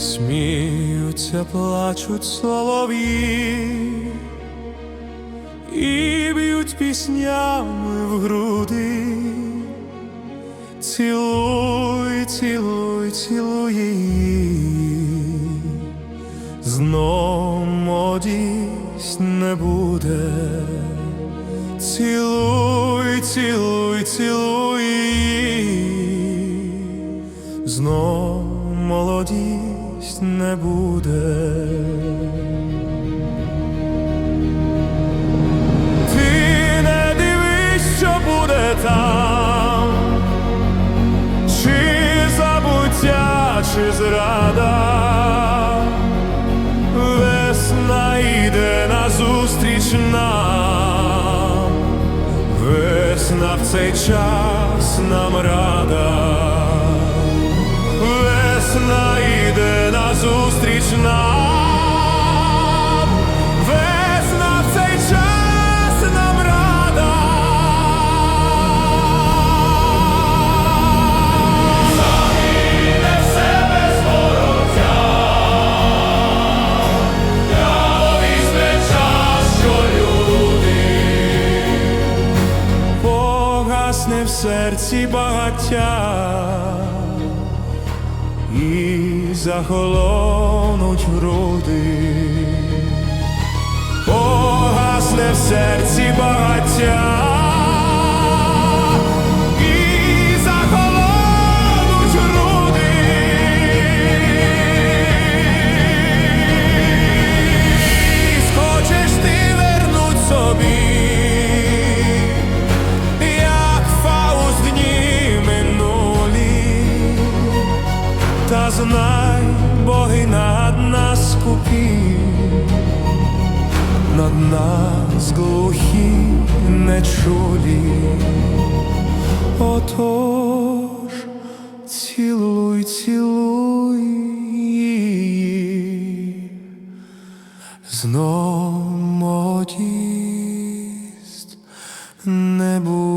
сміються, плачуть солов'ї і б'ють піснями в груди. Цілуй, цілуй, цілуй її, знов молодість не буде. Цілуй, цілуй, цілуй її, знов молодість не буде. Ти не дивись, що буде там, чи забуття, чи зрада, весна йде назустріч нам, весна в цей час нам рада, серці багаття і захолонуть груди, погасне в серці багаття. Знай, боги над нас скупі, над нас глухі, нечулі. Отож, цілуй, цілуй її, знов молодість не буде.